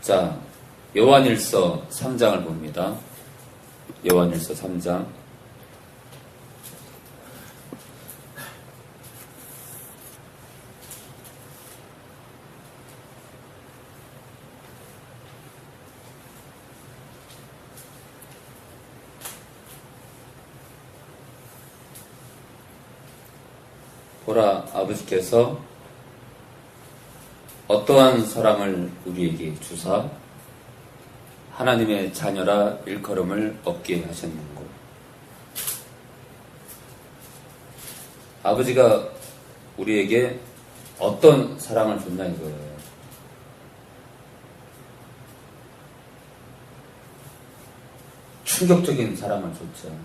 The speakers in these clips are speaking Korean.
자, 요한일서 3장을 봅니다. 요한일서 3장. 보라 아버지께서 어떠한 사람을 우리에게 주사 하나님의 자녀라 일컬음을 얻게 하셨는고 아버지가 우리에게 어떤 사랑을 줬나 이거예요. 충격적인 사랑을 줬죠.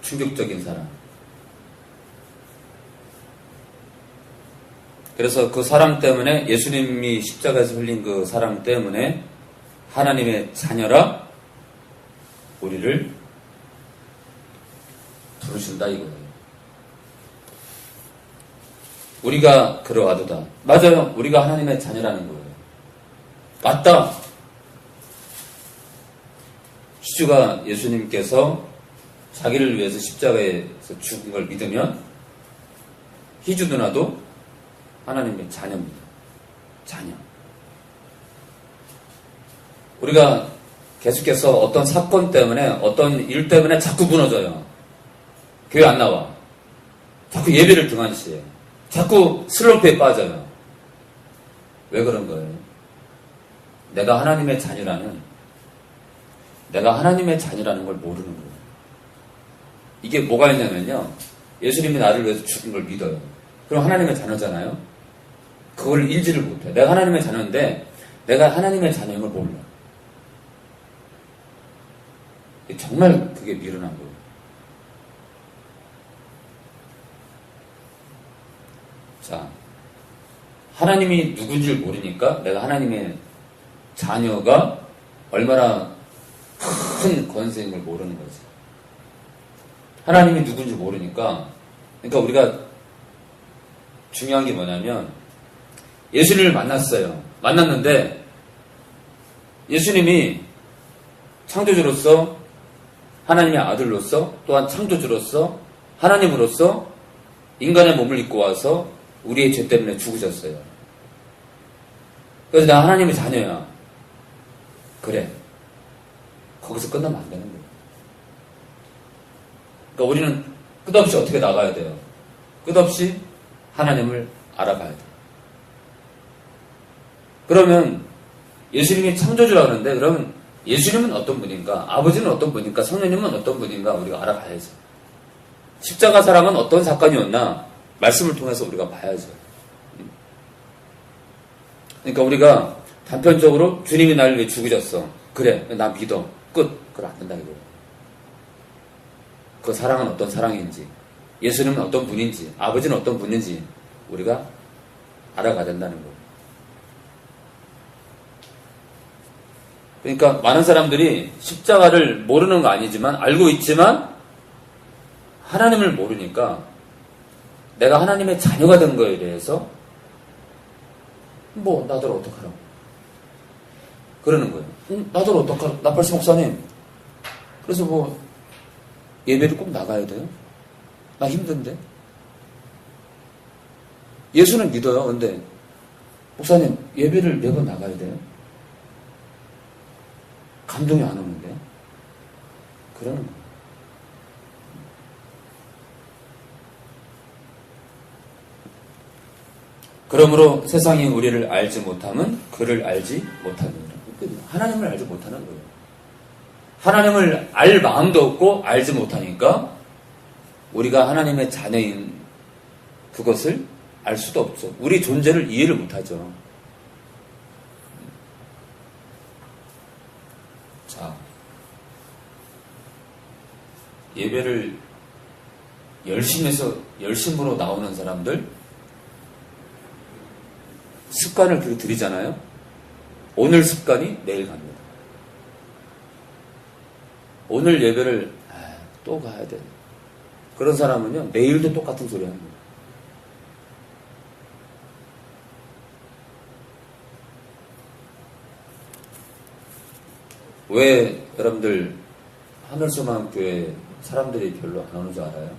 충격적인 사랑. 그래서 그 사랑 때문에 예수님이 십자가에서 흘린 그 사랑 때문에 하나님의 자녀라 우리를 부르신다 이거예요. 우리가 그러하도다. 맞아요. 우리가 하나님의 자녀라는 거예요. 맞다. 시주가 예수님께서 자기를 위해서 십자가에서 죽은 걸 믿으면 희주 누나도 하나님의 자녀입니다. 자녀. 우리가 계속해서 어떤 사건 때문에 어떤 일 때문에 자꾸 무너져요. 교회 안 나와. 자꾸 예배를 등한시해. 자꾸 슬럼프에 빠져요. 왜 그런 거예요? 내가 하나님의 자녀라는 내가 하나님의 자녀라는 걸 모르는 거예요. 이게 뭐가 있냐면요. 예수님이 나를 위해서 죽은 걸 믿어요. 그럼 하나님의 자녀잖아요. 그걸 인지를 못해. 내가 하나님의 자녀인데 내가 하나님의 자녀인 걸 몰라. 정말 그게 미련한 거예요. 자, 하나님이 누군지를 모르니까 내가 하나님의 자녀가 얼마나 큰 권세인 걸 모르는 거지. 하나님이 누군지 모르니까, 그러니까 우리가 중요한 게 뭐냐면, 예수님을 만났어요. 만났는데, 예수님이 창조주로서, 하나님의 아들로서, 또한 창조주로서, 하나님으로서, 인간의 몸을 입고 와서, 우리의 죄 때문에 죽으셨어요. 그래서 나 하나님의 자녀야. 그래. 거기서 끝나면 안 되는 거예요. 그러니까 우리는 끝없이 어떻게 나가야 돼요? 끝없이 하나님을 알아가야 돼요. 그러면 예수님이 창조주라 그러는데 그러면 예수님은 어떤 분인가? 아버지는 어떤 분인가? 성령님은 어떤 분인가? 우리가 알아가야죠. 십자가 사랑은 어떤 사건이었나? 말씀을 통해서 우리가 봐야죠. 그러니까 우리가 단편적으로 주님이 나를 위해 죽으셨어. 그래, 나 믿어. 끝. 그걸 안 된다 이거예요. 그 사랑은 어떤 사랑인지, 예수님은 어떤 분인지, 아버지는 어떤 분인지 우리가 알아가야 된다는 거예요. 그러니까 많은 사람들이 십자가를 모르는 거 아니지만 알고 있지만 하나님을 모르니까 내가 하나님의 자녀가 된 거에 대해서 뭐 나들 어떡하라고 그러는 거예요. 응, 나들 어떡하라고 나팔씨 목사님 그래서 뭐 예배를 꼭 나가야 돼요? 나 힘든데 예수는 믿어요. 근데 목사님 예배를 매번 나가야 돼요? 감동이 안 오는데 거예요. 그러므로 세상이 우리를 알지 못함은 그를 알지 못하느니라. 하나님을 알지 못하는 거예요. 하나님을 알 마음도 없고 알지 못하니까 우리가 하나님의 자녀인 그것을 알 수도 없죠. 우리 존재를 이해를 못하죠. 예배를 열심히 해서 열심으로 나오는 사람들 습관을 그렇게 들이잖아요. 오늘 습관이 내일 갑니다. 오늘 예배를 아, 또 가야 돼. 그런 사람은요 내일도 똑같은 소리 합니다. 왜 여러분들 하늘소망교회 사람들이 별로 안 오는 줄 알아요?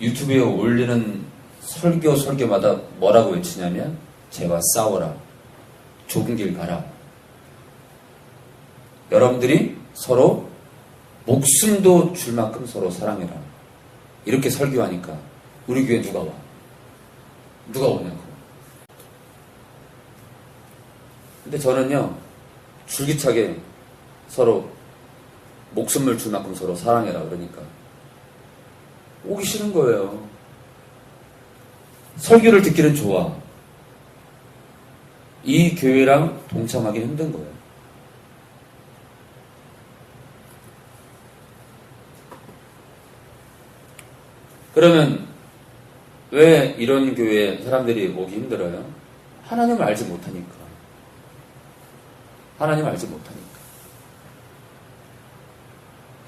유튜브에 올리는 설교 설교마다 뭐라고 외치냐면 죄와 싸워라. 좁은 길 가라. 여러분들이 서로 목숨도 줄 만큼 서로 사랑해라. 이렇게 설교하니까 우리 교회 누가 와? 누가 오냐고. 근데 저는요, 줄기차게 서로 목숨을 줄 만큼 서로 사랑해라 그러니까 오기 싫은 거예요. 설교를 듣기는 좋아. 이 교회랑 동참하기 힘든 거예요. 그러면 왜 이런 교회에 사람들이 오기 힘들어요? 하나님을 알지 못하니까. 하나님을 알지 못하니까.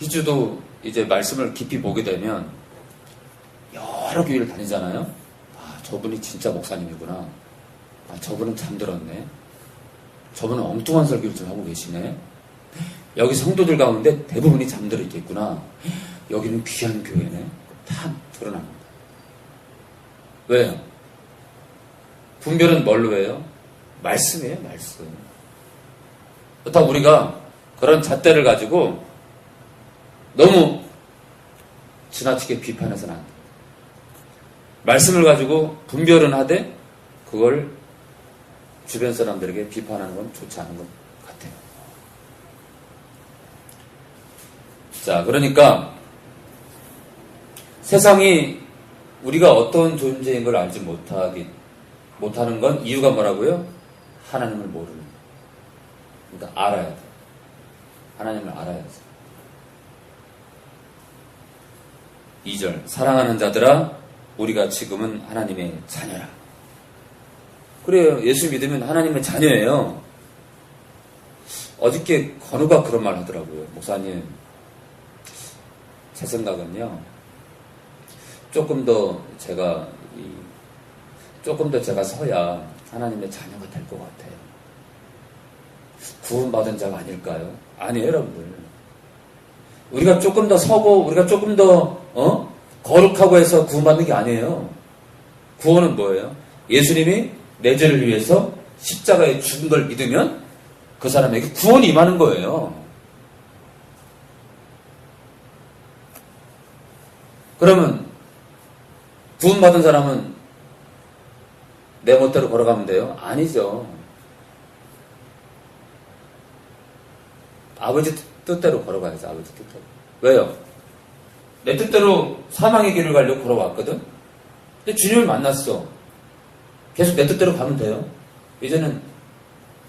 희주도 이제 말씀을 깊이 보게 되면 여러 교회를 다니잖아요. 아, 저분이 진짜 목사님이구나. 아, 저분은 잠들었네. 저분은 엉뚱한 설교를 좀 하고 계시네. 여기 성도들 가운데 대부분이 잠들어 있겠구나. 여기는 귀한 교회네. 다 드러납니다. 왜요? 분별은 뭘로 해요? 말씀이에요, 말씀. 그렇다고 우리가 그런 잣대를 가지고 너무 지나치게 비판해서는 안 돼. 말씀을 가지고 분별은 하되 그걸 주변 사람들에게 비판하는 건 좋지 않은 것 같아요. 자, 그러니까 세상이 우리가 어떤 존재인 걸 알지 못하기, 못하는 건 이유가 뭐라고요? 하나님을 모르는. 그러니까 알아야 돼. 하나님을 알아야지. 2절. 사랑하는 자들아, 우리가 지금은 하나님의 자녀라. 그래요. 예수 믿으면 하나님의 자녀예요. 어저께 건우가 그런 말 하더라고요. 목사님, 제 생각은요, 조금 더 제가, 이, 조금 더 제가 서야 하나님의 자녀가 될 것 같아요. 구원받은 자가 아닐까요? 아니에요, 여러분들. 우리가 조금 더 서고, 우리가 조금 더, 어? 거룩하고 해서 구원받는 게 아니에요. 구원은 뭐예요? 예수님이 내 죄를 위해서 십자가에 죽은 걸 믿으면 그 사람에게 구원이 임하는 거예요. 그러면 구원받은 사람은 내 멋대로 걸어가면 돼요? 아니죠. 아버지 뜻대로 걸어가야죠, 아버지 뜻대로. 왜요? 내 뜻대로 사망의 길을 가려고 걸어왔거든? 근데 주님을 만났어. 계속 내 뜻대로 가면 돼요. 이제는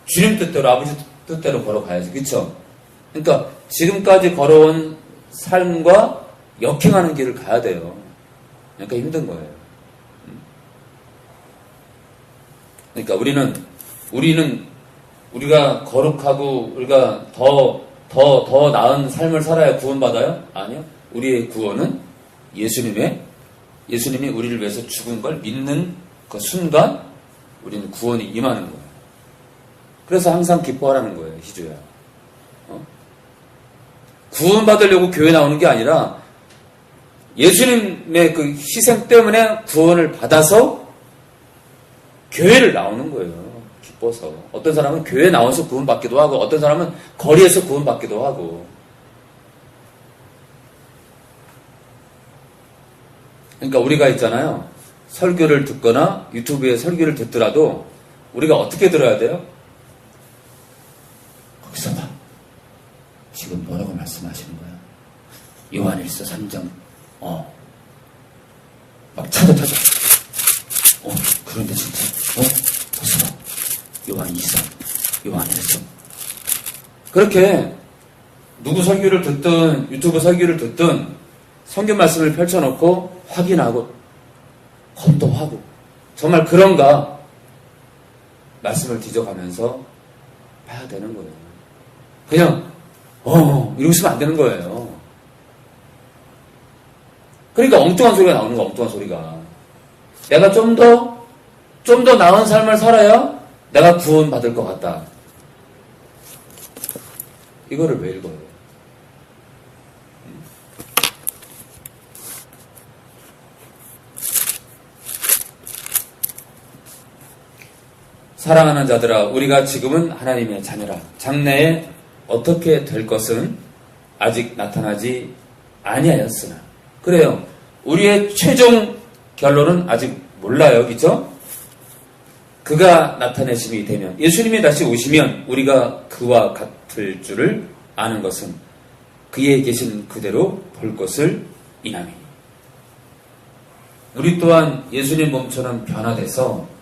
주님 뜻대로, 아버지 뜻대로 걸어가야지. 그쵸? 그러니까 지금까지 걸어온 삶과 역행하는 길을 가야 돼요. 그러니까 힘든 거예요. 그러니까 우리는, 우리는 우리가 거룩하고 우리가 더, 더, 더 나은 삶을 살아야 구원받아요? 아니요. 우리의 구원은 예수님의, 예수님이 우리를 위해서 죽은 걸 믿는 그 순간 우리는 구원이 임하는 거예요. 그래서 항상 기뻐하라는 거예요, 희주야. 어? 구원받으려고 교회 나오는 게 아니라 예수님의 그 희생 때문에 구원을 받아서 교회를 나오는 거예요. 기뻐서. 어떤 사람은 교회 나와서 구원받기도 하고, 어떤 사람은 거리에서 구원받기도 하고. 그러니까 우리가 있잖아요. 설교를 듣거나 유튜브에 설교를 듣더라도 우리가 어떻게 들어야 돼요? 거기서 봐. 지금 뭐라고 말씀하시는 거야? 요한일서 3장. 어. 막 찾아 찾아. 어, 그런데 진짜. 어? 거기서 봐. 요한 2서 요한 1서 그렇게 누구 설교를 듣든 유튜브 설교를 듣든 성경 말씀을 펼쳐놓고 확인하고 검토하고 정말 그런가 말씀을 뒤져가면서 봐야 되는 거예요. 그냥 어 이러고 있으면 안 되는 거예요. 그러니까 엉뚱한 소리가 나오는 거 엉뚱한 소리가 내가 좀 더 좀 더 나은 삶을 살아야 내가 구원받을 것 같다. 이거를 왜 읽어요? 사랑하는 자들아, 우리가 지금은 하나님의 자녀라. 장래에 어떻게 될 것은 아직 나타나지 아니하였으나. 그래요. 우리의 최종 결론은 아직 몰라요. 그죠? 그가 나타내심이 되면, 예수님이 다시 오시면 우리가 그와 같을 줄을 아는 것은 그에 계신 그대로 볼 것을 이남이니. 우리 또한 예수님 몸처럼 변화돼서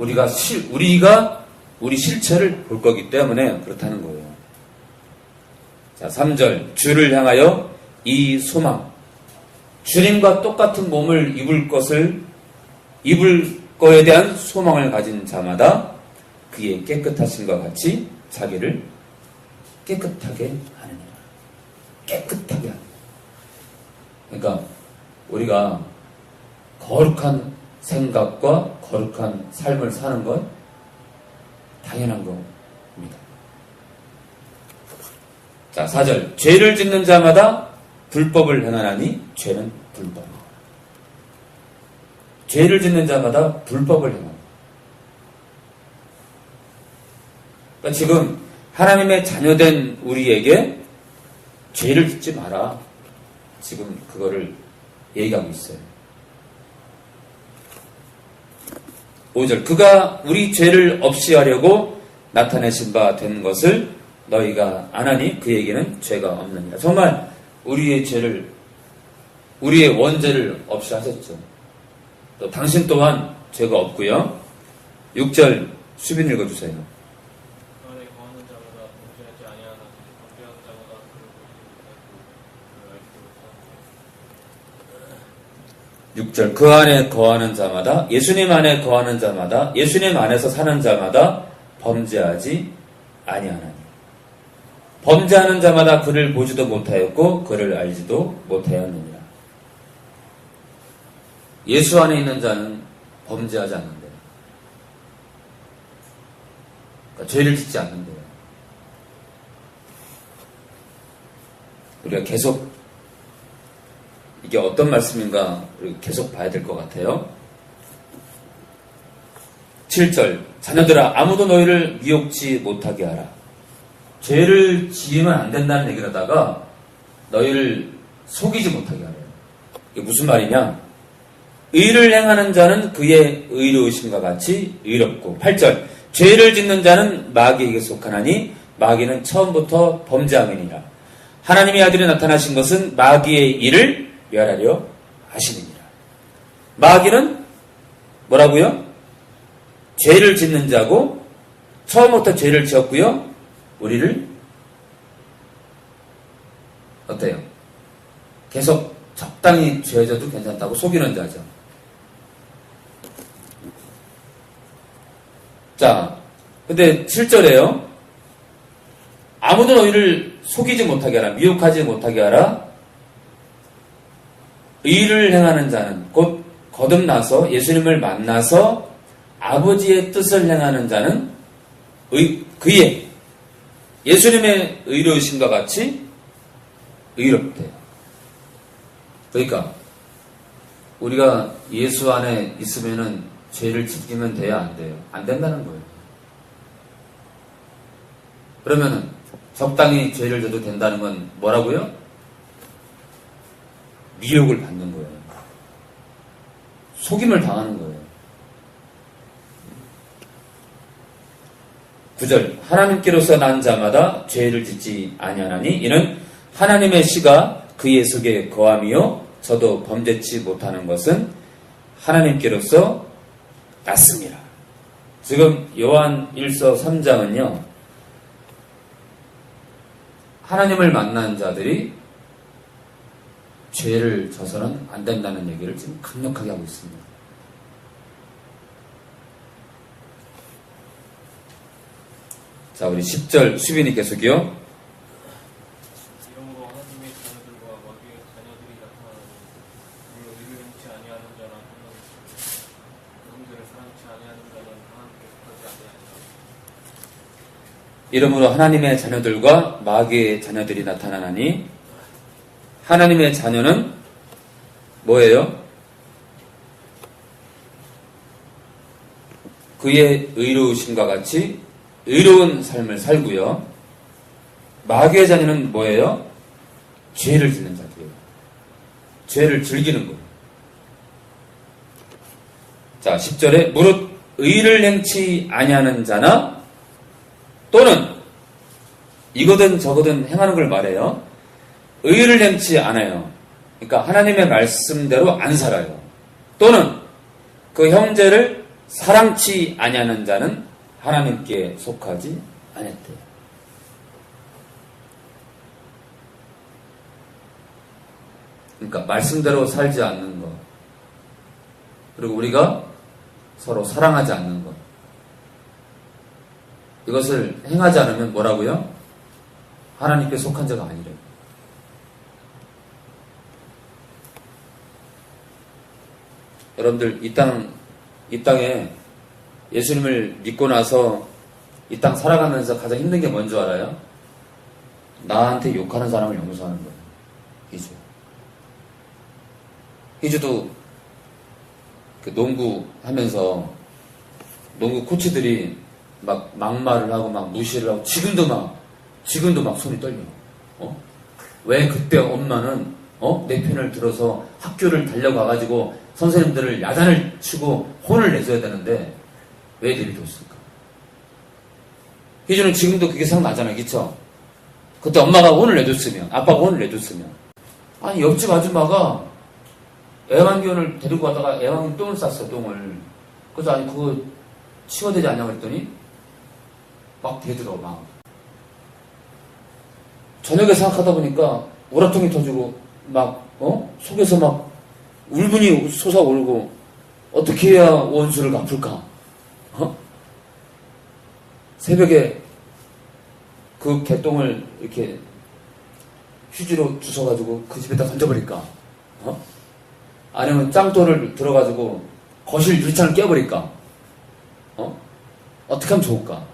우리가 실, 우리가 우리 실체를 볼 거기 때문에 그렇다는 거예요. 자, 3절. 주를 향하여 이 소망. 주님과 똑같은 몸을 입을 것을, 입을 거에 대한 소망을 가진 자마다 그의 깨끗하심과 같이 자기를 깨끗하게 하느니라. 깨끗하게 하느니라. 그러니까 우리가 거룩한 생각과 거룩한 삶을 사는 건 당연한 겁니다. 자, 4절. 죄를 짓는 자마다 불법을 행하나니 죄는 불법. 죄를 짓는 자마다 불법을 행합니다. 그러니까 지금 하나님의 자녀된 우리에게 죄를 짓지 마라. 지금 그거를 얘기하고 있어요. 5절 그가 우리 죄를 없이 하려고 나타내신 바 된 것을 너희가 아나니 그에게는 죄가 없느니라. 정말 우리의 죄를 우리의 원죄를 없이 하셨죠. 또 당신 또한 죄가 없고요. 6절 수빈 읽어주세요. 안에 거하는 자마다 범죄하지 아니하나 범죄하는 자마다 그를 보지 못하고 그를 알지 못하고 6절 그 안에 거하는 자마다 예수님 안에 거하는 자마다 예수님 안에서 사는 자마다 범죄하지 아니하나니. 범죄하는 자마다 그를 보지도 못하였고 그를 알지도 못하였느니라. 예수 안에 있는 자는 범죄하지 않는데. 그러니까 죄를 짓지 않는데요 우리가 계속 이게 어떤 말씀인가 계속 봐야 될 것 같아요. 7절 자녀들아 아무도 너희를 미혹지 못하게 하라. 죄를 지으면 안 된다는 얘기를 하다가 너희를 속이지 못하게 하래요. 이게 무슨 말이냐? 의를 행하는 자는 그의 의로우심과 같이 의롭고 8절 죄를 짓는 자는 마귀에게 속하나니 마귀는 처음부터 범죄함이니라. 하나님의 아들이 나타나신 것은 마귀의 일을 멸하려 하시느니라. 마귀는 뭐라고요? 죄를 짓는 자고 처음부터 죄를 지었고요. 우리를 어때요? 계속 적당히 죄져도 괜찮다고 속이는 자죠. 자, 근데 7절에요. 아무도 너희를 속이지 못하게 하라. 미혹하지 못하게 하라. 의를 행하는 자는 곧 거듭나서 예수님을 만나서 아버지의 뜻을 행하는 자는 의, 그의 예수님의 의로우심과 같이 의롭대요. 그러니까 우리가 예수 안에 있으면은 죄를 지키면 돼야 안 돼요. 안 된다는 거예요. 그러면은 적당히 죄를 져도 된다는 건 뭐라고요? 미혹을 받는 거예요. 속임을 당하는 거예요. 9절 하나님께로서 난 자마다 죄를 짓지 아니하나니 이는 하나님의 시가 그의 속에 거함이요 저도 범죄치 못하는 것은 하나님께로서 났습니다. 지금 요한 1서 3장은요. 하나님을 만난 자들이 죄를 져서는 안 된다는 얘기를 지금 강력하게 하고 있습니다. 자, 우리 10절 수빈이 계속이요. 이러므로 하나님의 자녀들과 마귀의 자녀들이 아니 하나님의 자녀는 뭐예요? 그의 의로우심과 같이 의로운 삶을 살고요. 마귀의 자녀는 뭐예요? 죄를 짓는 자들이에요. 죄를 즐기는 거예요. 자, 10절에 무릇 의를 행치 아니하는 자나 또는 이거든 저거든 행하는 걸 말해요. 의를 행치 않아요. 그러니까 하나님의 말씀대로 안 살아요. 또는 그 형제를 사랑치 아니하는 자는 하나님께 속하지 않았대요. 그러니까 말씀대로 살지 않는 것. 그리고 우리가 서로 사랑하지 않는 것. 이것을 행하지 않으면 뭐라고요? 하나님께 속한 자가 아니래요. 여러분들 이 땅, 이 땅에 예수님을 믿고 나서 이 땅 살아가면서 가장 힘든 게뭔줄 알아요? 나한테 욕하는 사람을 용서하는 거예요. 희주. 희주도 그 농구 하면서 농구 코치들이 막 막말을 하고 막 무시를 하고 지금도 막 지금도 막 손이 떨려. 어? 왜 그때 엄마는 어? 내 편을 들어서 학교를 달려가가지고 선생님들을 야단을 치고 혼을 내줘야 되는데 왜 내비뒀을까? 희주는 지금도 그게 생각나잖아요, 그쵸? 그때 엄마가 혼을 내줬으면, 아빠가 혼을 내줬으면. 아니, 옆집 아줌마가 애완견을 데리고 가다가 애완견 똥을 쌌어, 똥을. 그래서 아니, 그거 치워되지 않냐고 그랬더니 막 대들어, 막. 저녁에 생각하다 보니까 오라통이 터지고 막, 어? 속에서 막 울분이 솟아오르고 어떻게 해야 원수를 갚을까? 어? 새벽에 그 개똥을 이렇게 휴지로 주워가지고 그 집에다 던져버릴까? 어? 아니면 짱돌을 들어가지고 거실 유리창을 깨버릴까? 어? 어떻게 하면 좋을까?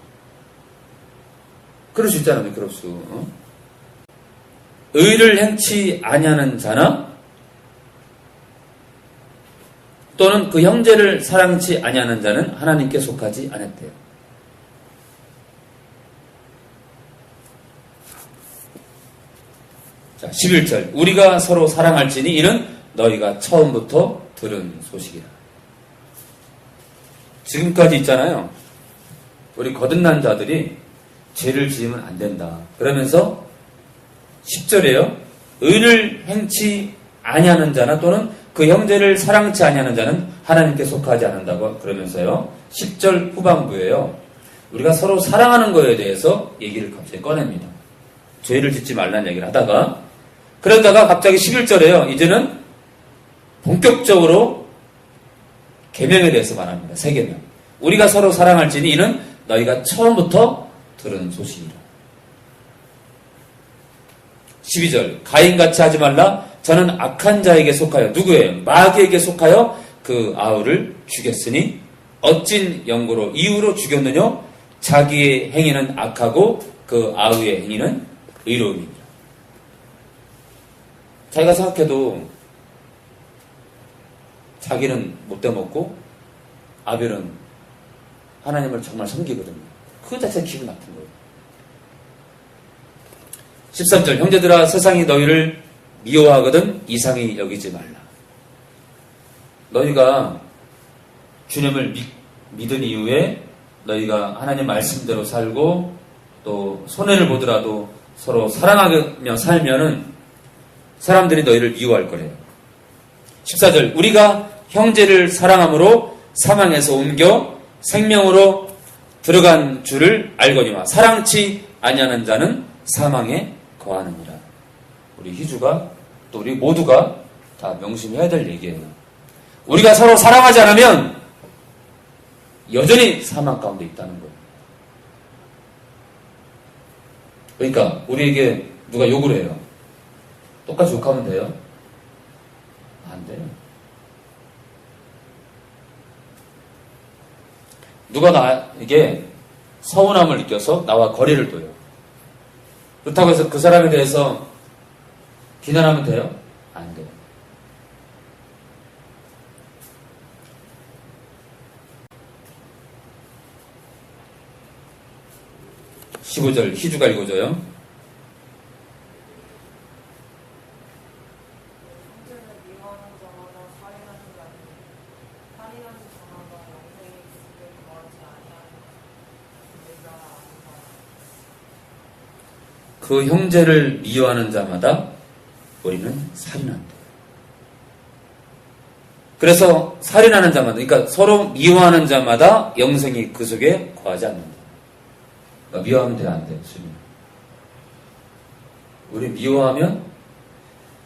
그럴 수 있잖아요, 그럴 수. 어? 의를 행치 아니하는 자나 또는 그 형제를 사랑치 아니하는 자는 하나님께 속하지 않았대요. 자, 11절. 우리가 서로 사랑할지니 이는 너희가 처음부터 들은 소식이라. 지금까지 있잖아요. 우리 거듭난 자들이 죄를 지으면 안 된다. 그러면서 10절에요. 의를 행치 아니하는 자나 또는 그 형제를 사랑치 아니하는 자는 하나님께 속하지 않는다고 그러면서요. 10절 후반부에요. 우리가 서로 사랑하는 거에 대해서 얘기를 갑자기 꺼냅니다. 죄를 짓지 말라는 얘기를 하다가 그러다가 갑자기 11절에요. 이제는 본격적으로 계명에 대해서 말합니다. 세 계명. 우리가 서로 사랑할지니 이는 너희가 처음부터 들은 소식이라. 12절 가인같이 하지 말라 저는 악한 자에게 속하여 누구예요? 마귀에게 속하여 그 아우를 죽였으니 어찐 연고로 이유로 죽였느냐? 자기의 행위는 악하고 그 아우의 행위는 의로움입니다. 자기가 생각해도 자기는 못돼 먹고 아벨은 하나님을 정말 섬기거든요. 그 자체가 기분 나쁜 거예요. 13절 형제들아 세상이 너희를 미워하거든 이상히 여기지 말라. 너희가 주님을 믿, 믿은 이후에 너희가 하나님 말씀대로 살고 또 손해를 보더라도 서로 사랑하며 살면은 사람들이 너희를 미워할 거래요. 14절 우리가 형제를 사랑함으로 사망에서 옮겨 생명으로 들어간 줄을 알거니와 사랑치 아니하는 자는 사망에 거하느니라. 우리 희주가 또 우리 모두가 다 명심해야 될 얘기예요. 우리가 서로 사랑하지 않으면 여전히 사망 가운데 있다는 거예요. 그러니까 우리에게 누가 욕을 해요. 똑같이 욕하면 돼요? 안 돼요. 누가 나에게 서운함을 느껴서 나와 거리를 둬요. 그렇다고 해서 그 사람에 대해서 비난하면 돼요? 안 돼요. 십오 절 희주가 읽어줘요. 그 형제를 미워하는 자마다 우리는 살인한다. 그래서 살인하는 자마다, 그러니까 서로 미워하는 자마다 영생이 그 속에 거하지 않는다. 그러니까 미워하면 돼요, 안 돼요, 주님? 우리 미워하면,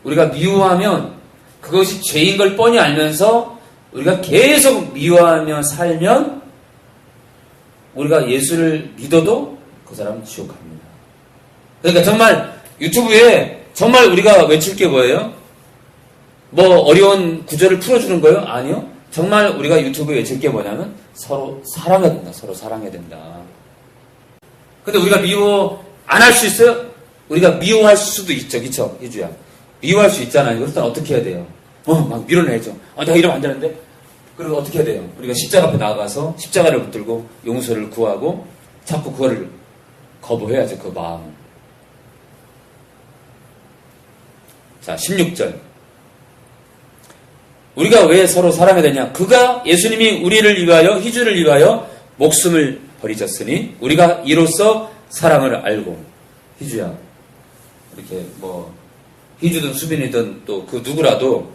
우리가 미워하면 그것이 죄인 걸 뻔히 알면서 우리가 계속 미워하며 살면 우리가 예수를 믿어도 그 사람은 지옥 갑니다. 그러니까 정말 유튜브에 정말 우리가 외칠 게 뭐예요? 뭐 어려운 구절을 풀어주는 거예요? 아니요. 정말 우리가 유튜브에 외칠 게 뭐냐면 서로 사랑해야 된다. 서로 사랑해야 된다. 근데 우리가 미워 안 할 수 있어요? 우리가 미워할 수도 있죠. 그쵸? 희주야. 미워할 수 있잖아요. 그렇다면 어떻게 해야 돼요? 어, 막 밀어내야죠. 아, 내가 이러면 안 되는데? 그리고 어떻게 해야 돼요? 우리가 십자가 앞에 나가서 십자가를 붙들고 용서를 구하고 자꾸 그거를 거부해야죠. 그 마음을. 자, 16절. 우리가 왜 서로 사랑해야 되냐? 그가 예수님이 우리를 위하여, 희주를 위하여 목숨을 버리셨으니, 우리가 이로써 사랑을 알고, 희주야. 이렇게 뭐, 희주든 수빈이든 또 그 누구라도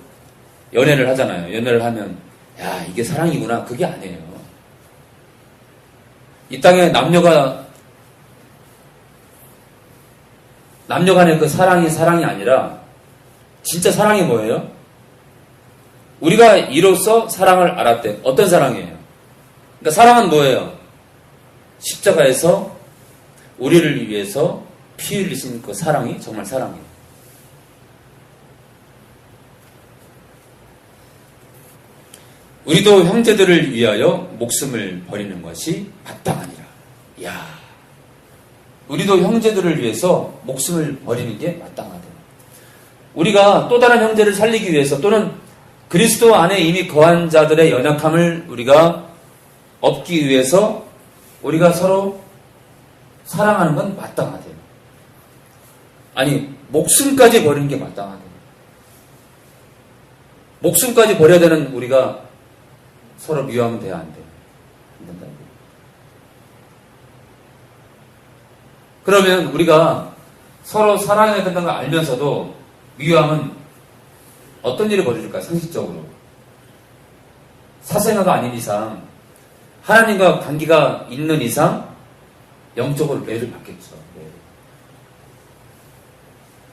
연애를 하잖아요. 연애를 하면, 야, 이게 사랑이구나. 그게 아니에요. 이 땅에 남녀가, 남녀 간의 그 사랑이 사랑이 아니라, 진짜 사랑이 뭐예요? 우리가 이로써 사랑을 알았대. 어떤 사랑이에요? 그러니까 사랑은 뭐예요? 십자가에서 우리를 위해서 피 흘리신 그 사랑이 정말 사랑이에요. 우리도 형제들을 위하여 목숨을 버리는 것이 마땅하니라. 야, 우리도 형제들을 위해서 목숨을 버리는 게 마땅하다. 우리가 또 다른 형제를 살리기 위해서 또는 그리스도 안에 이미 거한 자들의 연약함을 우리가 얻기 위해서 우리가 서로 사랑하는 건 마땅하대요. 아니, 목숨까지 버리는 게 마땅하대요. 목숨까지 버려야 되는 우리가 서로 미워하면 돼야 안 돼요? 안 된다고. 그러면 우리가 서로 사랑해야 된다는 걸 알면서도 미워하면 어떤 일이 벌어질까 상식적으로 사생아가 아닌 이상 하나님과 관계가 있는 이상 영적으로 매를 받겠죠. 매를.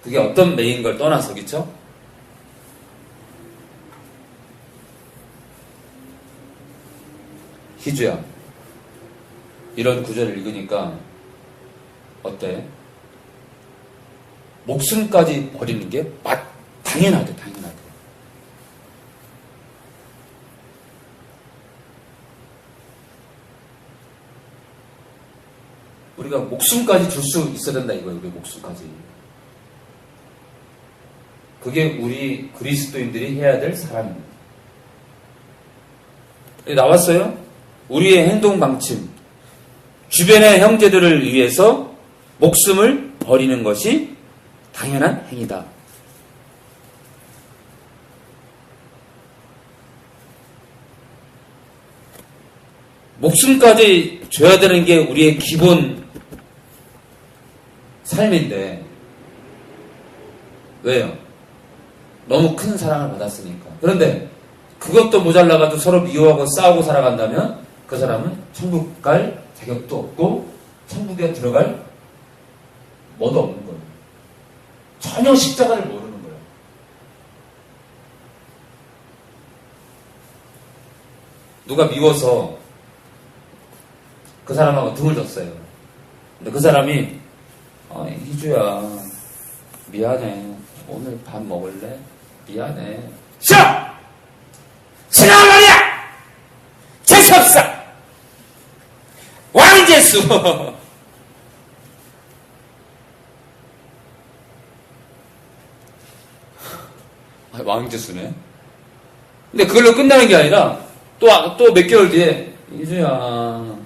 그게 어떤 매인 걸 떠나서 그렇죠? 희주야 이런 구절을 읽으니까 어때? 목숨까지 버리는 게 맞, 당연하대, 당연하대. 우리가 목숨까지 줄 수 있어야 된다 이거예요, 우리 목숨까지. 그게 우리 그리스도인들이 해야 될 사람입니다. 나왔어요? 우리의 행동 방침. 주변의 형제들을 위해서 목숨을 버리는 것이 당연한 행위다. 목숨까지 줘야 되는 게 우리의 기본 삶인데, 왜요? 너무 큰 사랑을 받았으니까. 그런데 그것도 모자라가지고 서로 미워하고 싸우고 살아간다면 그 사람은 천국 갈 자격도 없고 천국에 들어갈 뭐도 없는 거예요. 전혀 십자가를 모르는 거예요. 누가 미워서 그 사람하고 등을 졌어요. 근데 그 사람이 아, 희주야 미안해. 오늘 밥 먹을래? 미안해. 싫어! 싫어 말이야! 재수없어! 왕재수! 왕재수네. 근데 그걸로 끝나는 게 아니라 또 또 몇 개월 뒤에 이주야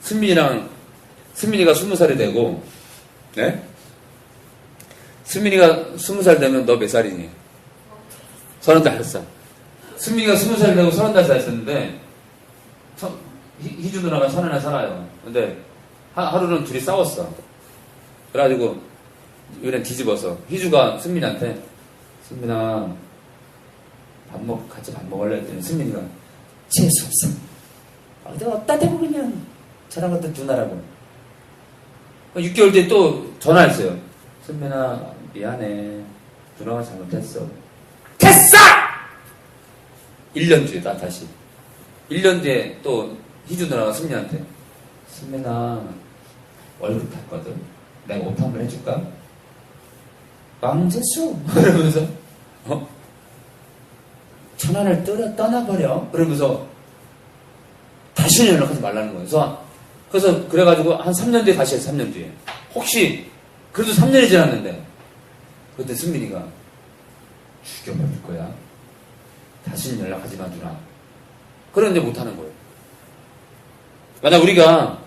승민이랑 승민이가 스무 살이 되고 네? 승민이가 스무 살 되면 너 몇 살이니? 서른 다섯 살. 승민이가 스무 살 되고 서른 다섯 살 희- 희주 누나가 서른에 살아요. 근데 하, 하루는 둘이 싸웠어. 그래가지고 이번엔 뒤집어서 희주가 승민이한테 승민아 밥 먹, 같이 밥 먹을래? 했더니 승민이가 재수 없어. 어디 어디다 대고 그냥 저랑 같은 누나라고. 6개월 뒤에 또 전화했어요. 승민아 미안해. 누나가 잘못했어. 됐어! 1년 뒤에 나 다시. 1년 뒤에 또 희주 누나가 승민한테 승민아 월급 탔거든. 내가 옷 한 번 해줄까? 왕재수! 이러면서 어? 천안을 떠나, 떠나버려. 그러면서 다시 연락하지 말라는 거예요. 그래서, 그래서 그래가지고 한 3년 뒤에 다시 해서 3년 뒤에. 혹시, 그래도 3년이 지났는데, 그때 승민이가 죽여버릴 거야. 다시는 연락하지 마, 누나. 그런데 못하는 거예요. 만약 우리가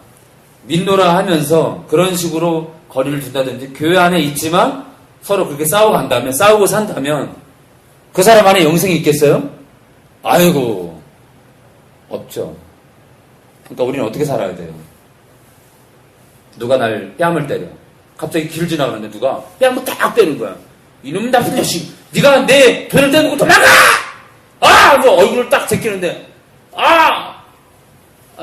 민노라 하면서 그런 식으로 거리를 둔다든지 교회 안에 있지만 서로 그렇게 싸우고 간다면, 싸우고 산다면 그 사람 안에 영생이 있겠어요? 아이고, 없죠. 그러니까 우리는 어떻게 살아야 돼요? 누가 날 뺨을 때려. 갑자기 길 지나가는데 누가 뺨을 딱 때리는 거야. 이놈 나쁜 자식, 네가 내 돈을 떼놓고 도망가! 아! 하고 얼굴을 딱 제끼는데, 아!